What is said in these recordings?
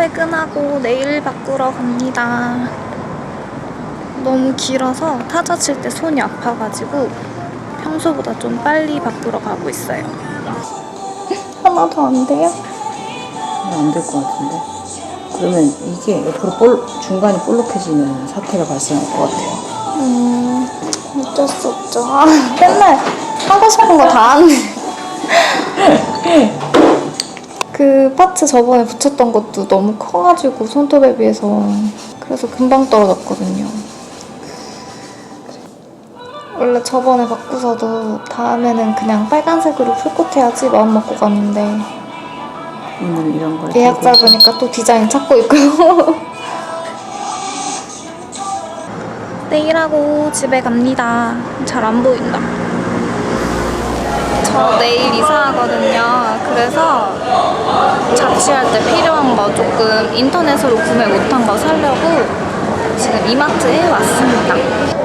퇴근하고 내일 바꾸러 갑니다. 너무 길어서 타자 칠 때 손이 아파가지고 평소보다 좀 빨리 바꾸러 가고 있어요. 하나 더 안 돼요? 안 될 것 같은데. 그러면 이게 옆으로 볼, 중간이 볼록해지는 사태가 발생할 것 같아요. 음, 어쩔 수 없죠. 아, 맨날 하고 싶은 거 다 하네. 그 파츠 저번에 붙였던 것도 너무 커가지고 손톱에 비해서 그래서 금방 떨어졌거든요. 원래 저번에 바꾸서도 다음에는 그냥 빨간색으로 풀꽃 해야지 마음 먹고 갔는데 오늘 이런 걸. 예약 잡으니까 또 디자인 찾고 있고요. 내일하고 집에 갑니다. 잘 안 보인다. 저 내일 이사하거든요. 그래서 자취할 때 필요한 거 조금 인터넷으로 구매 못한 거 사려고 지금 이마트에 왔습니다.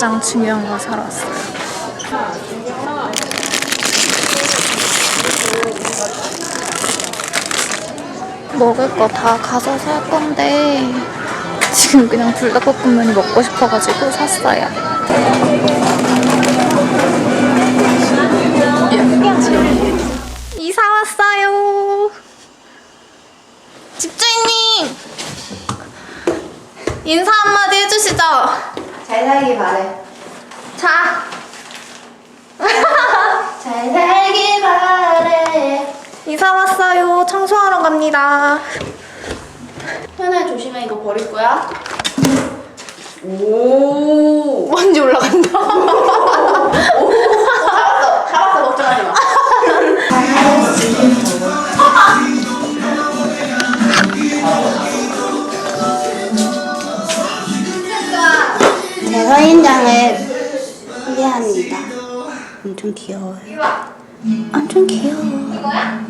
가장 중요한 걸 사러 왔어요. 먹을 거 다 가서 살 건데 지금 그냥 불닭볶음면이 먹고 싶어가지고 샀어요. 이사 왔어요. 집주인님 인사 한마디 해주시죠. 잘 살기 바래. 자, 잘 살기 바래. 이사 왔어요. 청소하러 갑니다. 현아 조심해 이거 버릴 거야. 오. 먼지 올라간다. 오. 잡았어. 잡았어. 걱정하지 마. 제 선인장을 소개합니다. 엄청 귀여워요. 엄청 귀여워. 뭔가?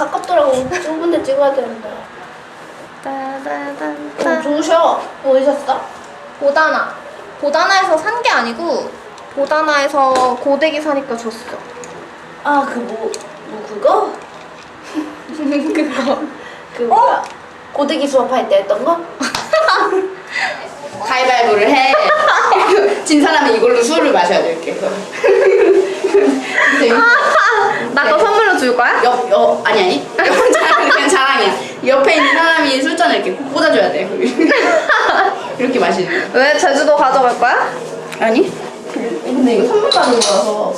가깝더라고. 좁은데 찍어야 되는데. 어, 따다단따. 좋으셔. 어디 샀어? 보다나. 보다나에서 산 게 아니고 보다나에서 고데기 사니까 줬어. 아, 그 뭐, 뭐 그거? 그거. 그 뭐야? 고데기 수업할 때 했던 거? 가위바위보를 해. 진 사람은 이걸로 술을 마셔야 돼, 이렇게. 나 그거 선물로 줄 거야? 옆, 옆, 아니, 아니. 옆, 자랑, 그냥 자랑이야. 옆에 있는 사람이 술잔을 이렇게 꽂아줘야 돼. 이렇게 마시는 거. 왜 제주도 가져갈 거야? 아니? 근데 이거 선물 받은 거라서.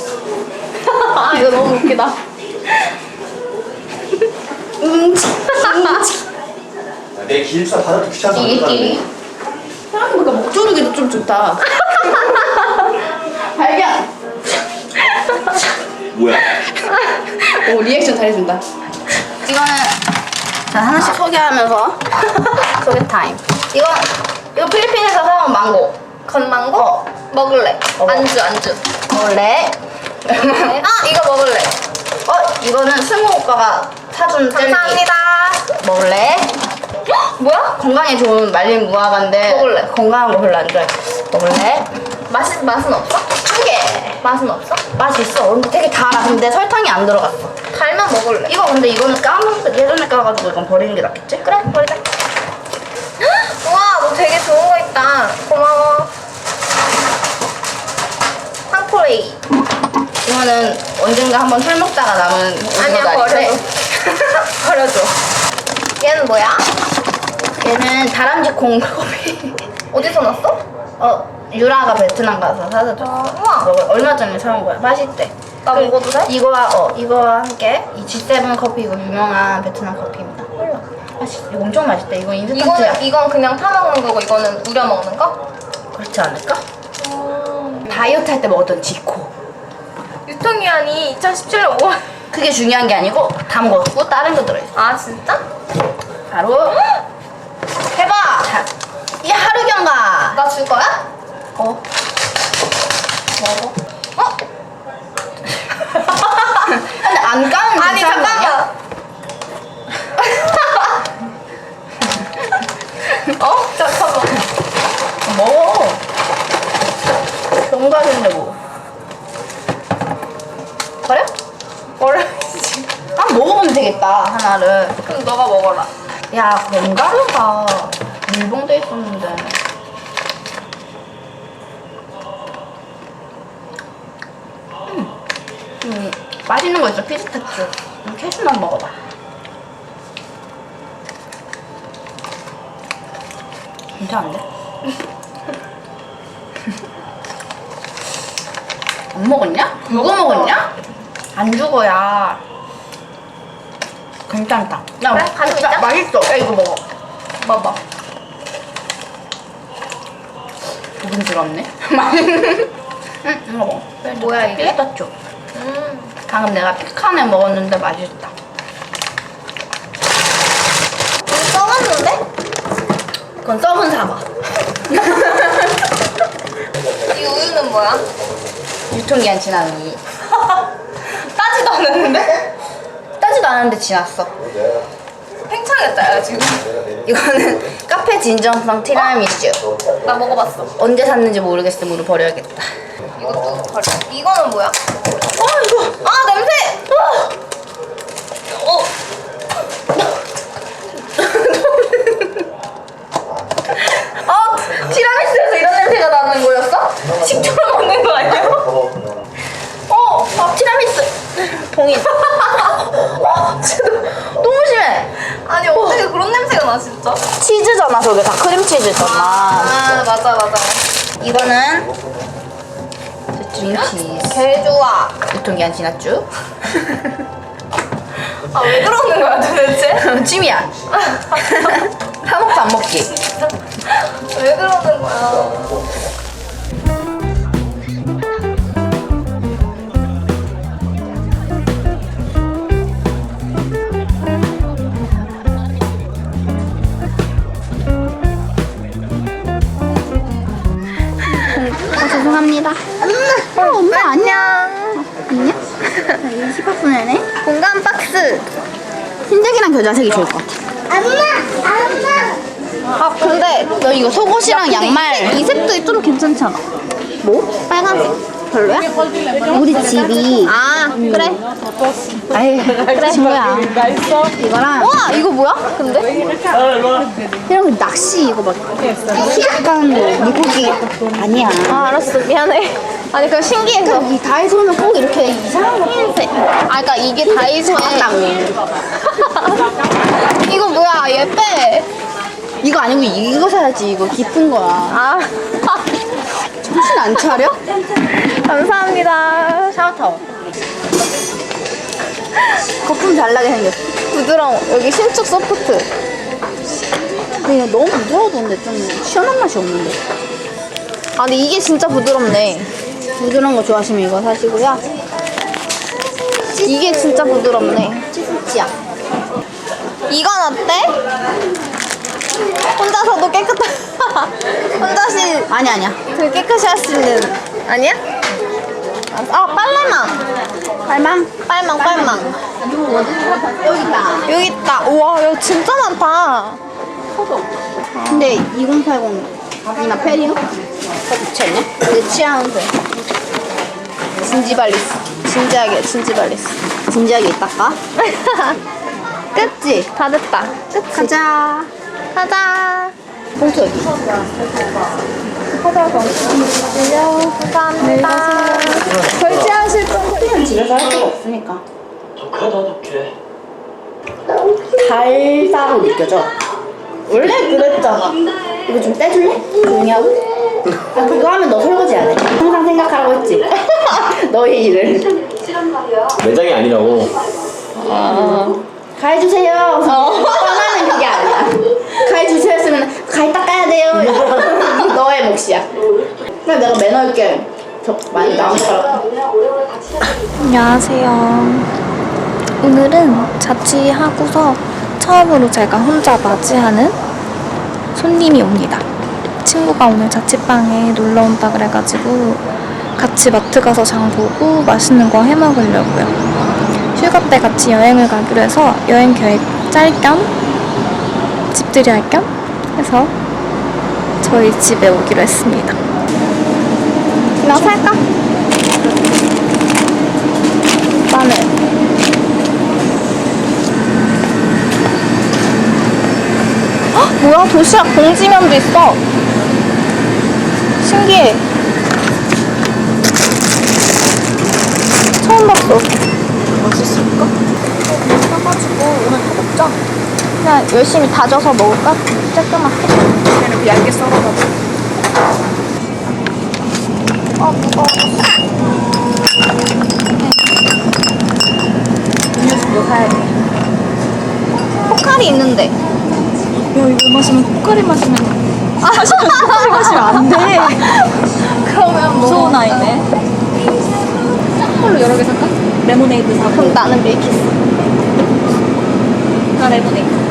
아 이거 너무 웃기다. 음치, 음치. 내 기립사 받아도 귀찮아서 안 끼리, 들어가네. 끼리. 생각해보니까 목 조르기도 좀 좋다. 발견! 뭐야? 오, 리액션 잘해준다. 이거는 자 하나씩 소개하면서 소개 타임. 이거 이거 필리핀에서 사온 망고. 건망고? 어. 먹을래. 어. 안주 안주. 먹을래? 아 이거 먹을래. 어 이거는 승우 오빠가 사준 젤리. 감사합니다. 먹을래? 뭐야? 건강에 좋은 말린 무화과인데 먹을래. 건강한 거 별로 안 좋아해. 먹을래? 맛이 맛은 없어? 한 개. 맛은 없어? 맛이 있어. 근데 되게 달아. 근데 설탕이 안 들어갔어. 달면 먹을래. 이거 근데 이거는 까먹 예전에 까가지고 이건 버리는 게 낫겠지? 그래 버리자. 우와 너 되게 좋은 거 있다. 고마워. 황포레이. 이거는 언젠가 한번 술 먹다가 남은 아니야 오징어다리인데 버려줘. 버려줘. 얘는 뭐야? 얘는 다람쥐 콩커피 어디서 났어? 어 유라가 베트남 가서 사다 줬어 아, 우와. 먹을 얼마 전에 사온 거야 맛있대 나 먹어도 돼? 이거와 어 이거와 함께 이 G7 커피 이거 유명한 베트남 커피입니다. 맛있 이거 엄청 맛있대. 이거 인스턴트야. 이거는 이건 그냥 타 먹는 거고 이거는 우려 먹는 거? 그렇지 않을까? 다이어트 할 때 먹었던 지코. 유통기한이 2017년 5월. 그게 중요한 게 아니고 다 먹었고 다른 거 들어있어. 아 진짜? 바로 해봐. 자, 이 하루 경과. 나 줄 거야? 어. 먹어. 어? 근데 안 까면 아니 괜찮은 거 아니야? 잠깐만. 어? 잠깐만. 먹어. 경과인데 뭐. 버려? 뭐래? 아 먹어보면 되겠다 하나를. 그럼 너가 먹어라. 야 견과류가 밀봉돼 있었는데. 음, 음, 맛있는 거 있어 피스타치오. 음, 캐슈넛 먹어봐. 괜찮은데? 안 먹었냐? 누가 먹었냐? 안 죽어야. 괜찮다. 야, 그래? 가지고 야, 있자. 맛있어. 야, 이거 먹어. 봐봐. 부분스럽네. 응, 이거 먹어. 뭐야 이게? 피스타치오. 음. 방금 내가 피칸에 먹었는데 맛있다. 좀 썩었는데? 그건 썩은 사과. 이 우유는 뭐야? 유통기한 지난 우유. 따지도 않았는데? 따지도 않았는데 지났어. 팽창했다 야 지금. 이거는 카페 진정성 티라미슈. 나 먹어봤어. 언제 샀는지 모르겠으므로 버려야겠다. 이것도 버려. 이거는 뭐야? 어, 이거. 아 냄새! 어. 어, 티라미수에서 이런 냄새가 나는 거였어? 식초로 먹는 거 아니야? 어, 어 티라미수. 동의. 어, 진짜 너무 심해. 아니 어떻게 그런 냄새가 나 진짜? 치즈잖아, 저게 다 크림치즈잖아. 아 맞아 맞아. 이거는 치즈. 개 좋아. 유통기한 지났죠? 아 왜 그러는 거야 도대체? 찜이야. 사먹도 안 먹기. 왜 그러는 거야? 흰색이랑 겨자색이 좋을 것 같아. 아 근데 너 이거 속옷이랑 양말. 이 색도 좀 괜찮지 않아? 뭐? 빨간색. 별로야? 우리 집이. 아 그래. 아이, 그래. 친구야. 이거랑. 와 이거 뭐야? 근데? 이런 거 낚시 이거 막. 약간 물고기. 아니야. 아 알았어 미안해. 아니 그냥 신기해서. 이 다이소는 꼭 이렇게 이상한 거 흰색. 아 그러니까 이게 다이소에. 이거 뭐야 얘 빼. 이거 아니고 이거 사야지. 이거 깊은 거야. 아. 정신 안 차려? 감사합니다. 샤워타워. 거품 잘 나게 생겼어. 부드러워. 여기 신축 소프트. 근데 이거 너무 부드러워도 근데 좀 시원한 맛이 없는데. 아 근데 이게 진짜 부드럽네. 부드러운 거 좋아하시면 이거 사시고요. 이게 진짜 부드럽네. 찌찌야. 이건 어때? 혼자서도 깨끗하. 혼자시 아니 아니야. 되게 깨끗이 할 수 있는 아니야? 아 빨래망. 갈망? 빨망 빨망. 여기 있다. 여기 있다. 우와 여기 진짜 많다. 근데 2080 이나 페리오? 더 좋지 않냐? 내 취향은 돼. 진지발리스. 진지하게 진지발리스. 진지하게 이따가. 끝지? 다 됐다. 끝지? 가자. 가자. 봉투 여기. 감사합니다. 결제하실 분. 그냥 집에서 할 수가 없으니까. 독하다 독해. 달다고 느껴져. 원래 그랬잖아. 이거 좀 떼줄래? 조용히 하고. 아, 그거 하면 너 설거지 안 해. 항상 생각하라고 했지. 너의 일을. 매장이 아니라고. 가해 주세요. 뻔하면 그게 아니야. 가해 주세요 했으면 가해 닦아야 돼요. 너의 몫이야. 그래 내가 매너 있게 저 많이 나오더라고. 안녕하세요. 오늘은 자취하고서 처음으로 제가 혼자 맞이하는 손님이 옵니다. 친구가 오늘 자취방에 놀러 온다 그래가지고 같이 마트 가서 장 보고 맛있는 거 해 먹으려고요. 휴가 때 같이 여행을 가기로 해서 여행 계획 짤 겸 집들이 할 겸 해서 저희 집에 오기로 했습니다. 이거 살까? 마늘. 헉, 뭐야? 도시락 봉지면도 있어. 신기해. 처음 봤어. 맛있을까? 사가지고 오늘 다 먹자. 그냥 열심히 다져서 먹을까? 쬐끄맣게. 걔는 얇게 썰어가지고. 아, 무거워. 음료수도 사야 돼. 포카리 있는데. 야, 이거 마시면 포카리 마시면. 아, 마시면 포카리 마시면 안 돼. 그러면 뭐. 무서운 아이네. 짝걸로 여러 개 살까? 레모네이드 사. 그럼 나는 밀키스. 나 레모네이드.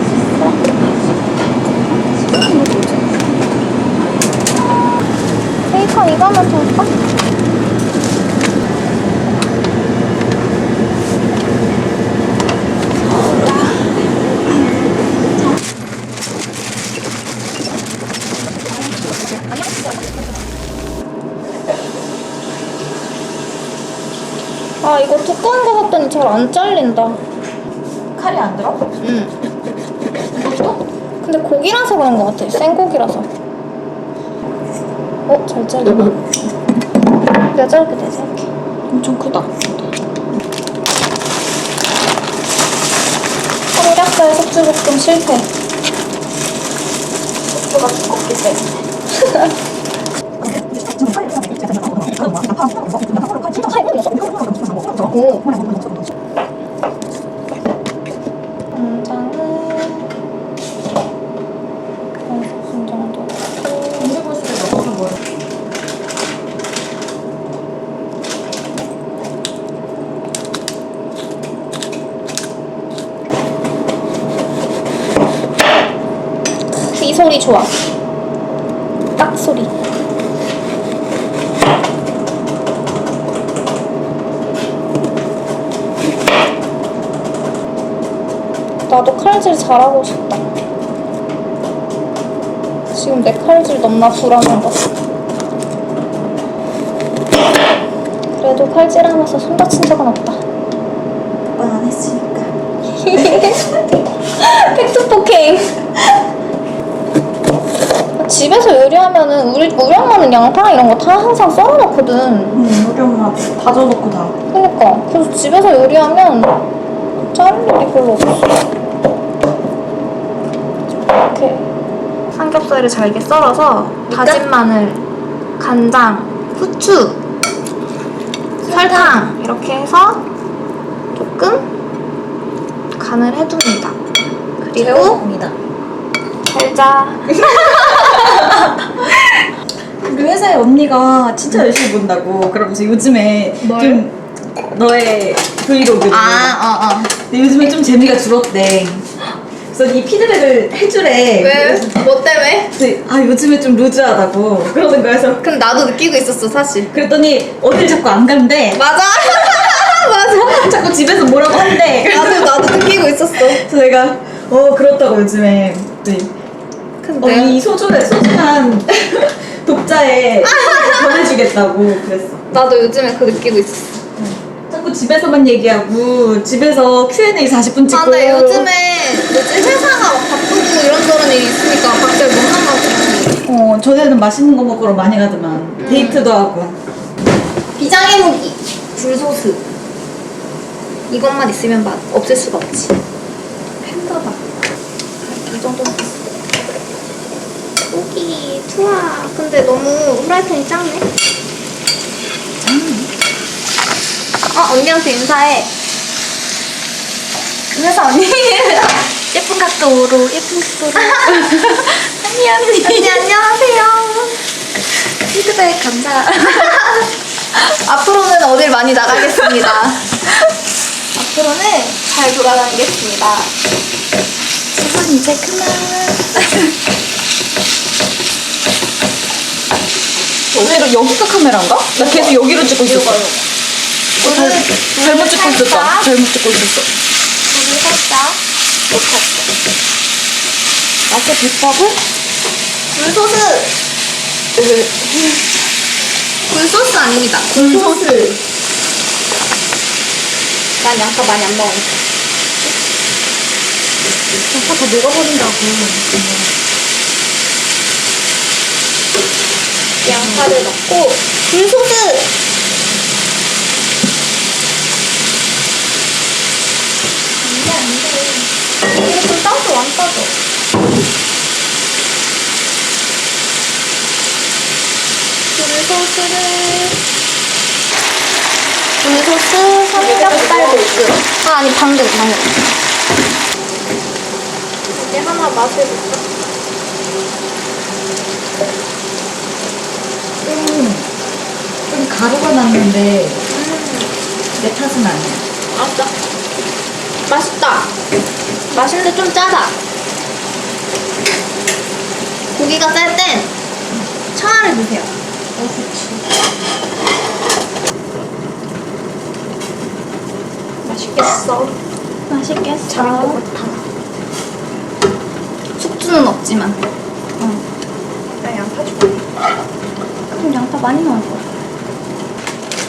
베이컨 이거 하면 될까? 아 이거 두꺼운 거 같더니 잘 안 잘린다. 칼이 안 들어? 응. 근데 고기라서 그런 거 같아. 생고기라서. 어? 잘 잘린다. 내가 자를게 내가 자를게. 엄청 크다. 삼겹살 숙주볶음 실패. 숙주가 두껍기 때문에. 오. 간장은 한 스푼 정도. 이 소리 좋아. 딱 소리. 나도 칼질 잘하고 싶다. 지금 내 칼질 너무나 불안한 것. 그래도 칼질하면서 손 다친 적은 없다. 오빠는 안 했으니까. 팩트 폭행. 집에서 요리하면은 우리 우리 엄마는 양파 이런 거 다 항상 썰어놓거든. 응, 우리 엄마 다져놓고 다. 그러니까 그래서 집에서 요리하면 자를 일이 별로 없어. 이렇게 삼겹살을 잘게 썰어서 다진 마늘, 간장, 후추, 설탕 이렇게 해서 조금 간을 해둡니다. 그리고 잘자. 우리 회사에 언니가 진짜 열심히 본다고 그러면서 요즘에 좀 너의 브이로그 아, 어, 어. 근데 요즘에 좀 재미가 줄었대 이 피드백을 해주래 그래서 뭐 때문에? 그래서 아 요즘에 좀 루즈하다고 그러는 거야 그래서 근데 나도 느끼고 있었어, 사실. 그랬더니 어딜 자꾸 안 간대 맞아. 맞아. 자꾸 집에서 뭐라고 한대 나도, 나도 느끼고 있었어. 그래서 내가 어 그렇다고 요즘에 네. 근데 어, 이 소중한, 소중한 독자에 전해주겠다고 그랬어 나도 요즘에 그거 느끼고 있었어. 자꾸 집에서만 얘기하고 집에서 Q&A 40분 찍고 아, 근데 요즘에 뭐지 회사가 막 바쁘고 이런저런 일이 있으니까 갑자기 못 나가고. 어 전에는 맛있는 거 먹으러 많이 가더만 데이트도 하고 비장의 무기 불소스. 이것만 있으면 맛 없을 수가 없지. 팬더다. 이 정도면. 고기 투하. 근데 너무 후라이팬이 작네. 어, 언니한테 인사해. 그래서 언니 예쁜 각도로 예쁜 각도로 언니 언니 언니, 안녕하세요. 피드백 감사 앞으로는 어딜 많이 나가겠습니다. 앞으로는 잘 돌아다니겠습니다. 지금 이제 그만 오늘 여기가 카메라인가? 나 계속 여기로 찍고 있었어. 어, 잘, 잘못 찍고 있었다. 잘못 찍고 있었어. 물을 살짝 녹였어. 맛의 비법은? 굴소스. 굴소스 아닙니다. 굴소스. 난 양파 많이 안 먹으니까. 아까 다 녹아버린다고. 양파를 넣고 굴소스. 안돼. 이거 좀 따줘 안 따줘. 굴소스를 굴소스 삼겹살 볶음. 아 아니 방금 방금. 이제 하나 맛을 볼까? 좀 가루가 났는데 내 탓은 아니야. 맛있다. 맛있다. 맛있는데 좀 짜다. 고기가 짤땐 청아를 드세요. 맛있겠어. 맛있겠어. 잘할 것 같아. 숙주는 없지만. 어. 나 양파 줄게. 그럼 양파 많이 넣을 거야.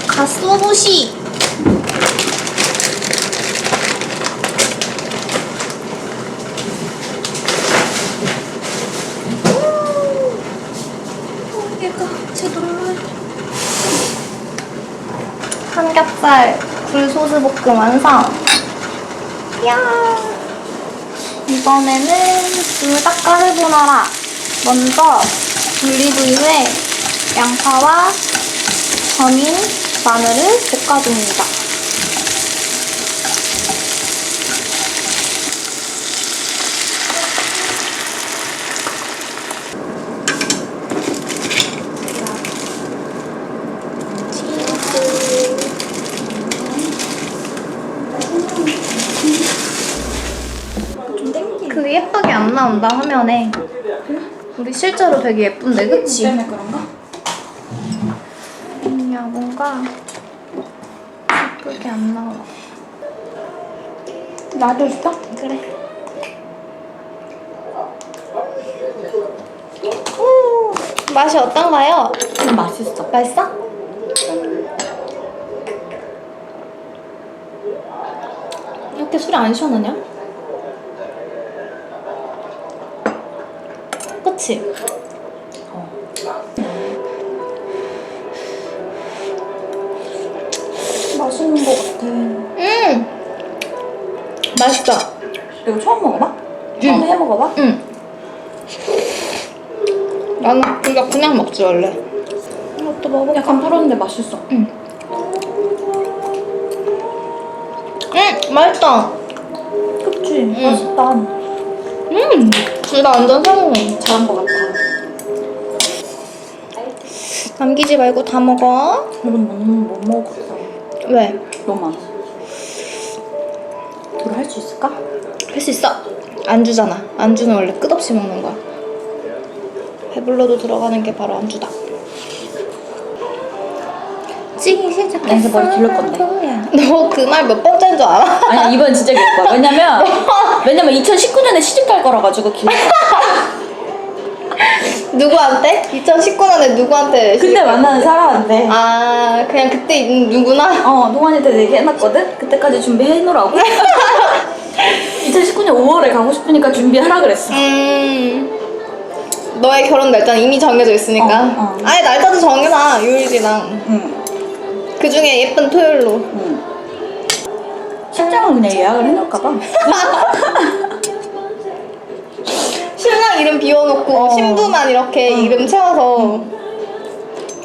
가쏘부시. 얘가 제대로 삼겹살 굴소스 볶음 완성. 야. 이번에는 불닭가르보나라. 먼저 분리부위에 양파와 전인 마늘을 볶아줍니다 근데 예쁘게 안 나온다 화면에 우리 실제로 되게 예쁜데 그치? 그런가? 야 뭔가 예쁘게 안 나와 나도 있어? 그래 오, 맛이 어떤가요? 좀 맛있어. 맛있어? 이렇게 술이 안 시원하냐? 그치? 맛있는 것 같아. 음! 맛있다. 이거 처음 먹어봐? 처음 해 먹어봐? 응. 나는 이거 그냥 먹지 원래. 이것도 먹어. 약간 불었는데 맛있어. 응, 맛있다. 그치? 응. 맛있다. 음, 둘 다 완전 성공. 잘한 것 같아. 남기지 말고 다 먹어. 이건 못, 못 먹었어. 왜? 너무 많아. 이거 할수 있을까? 할 수 있어. 안주잖아. 안주는 원래 끝없이 먹는 거야. 배불러도 들어가는 게 바로 안주다. 찌기 시작했어. 나 이제 머리 기를 건데. 너 그 말 몇 번째인 줄 알아? 아니야 이번 진짜 길 거야. 왜냐면 왜냐면 2019년에 시집 갈 거라 가지고 길. 누구한테? 2019년에 누구한테? 그때 만나는 사람한테. 아 그냥 그때 있는 누구나? 어 동환이한테 얘기해놨거든. 그때까지 준비해 놓으라고. 2019년 5월에 가고 싶으니까 준비하라 그랬어. 음 너의 결혼 날짜는 이미 정해져 있으니까 어, 어. 아예 날짜도 정해놔 요일이랑 응. 그 중에 예쁜 토요일로 응. 식장은 그냥 예약을 해놓을까봐. 신랑 이름 비워놓고 어. 신부만 이렇게 이름 채워서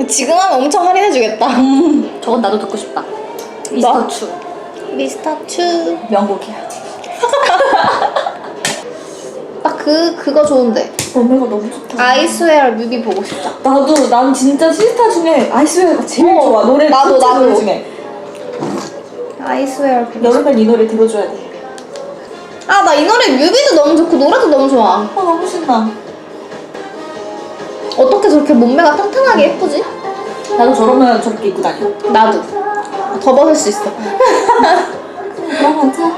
지금 하면 엄청 할인해주겠다 음, 저건 나도 듣고 싶다. 미스터 추 미스터 추. 명곡이야 딱 그 그거 좋은데. 몸매가 너무 좋다 아이스웨어 뮤비 보고 싶다. 나도 난 진짜 시스타 중에 아이스웨어가 제일 어, 좋아 노래 나도, 진짜 나도. 노래 중에 아이스웨어 싶다. 여름엔 이 노래 들어줘야 돼 아, 나 이 노래 뮤비도 너무 좋고 노래도 너무 좋아. 아 너무 신나 어떻게 저렇게 몸매가 탄탄하게 예쁘지? 나도 저러면 저렇게 입고 다녀 나도. 더 벗을 수 있어. 그럼 괜찮아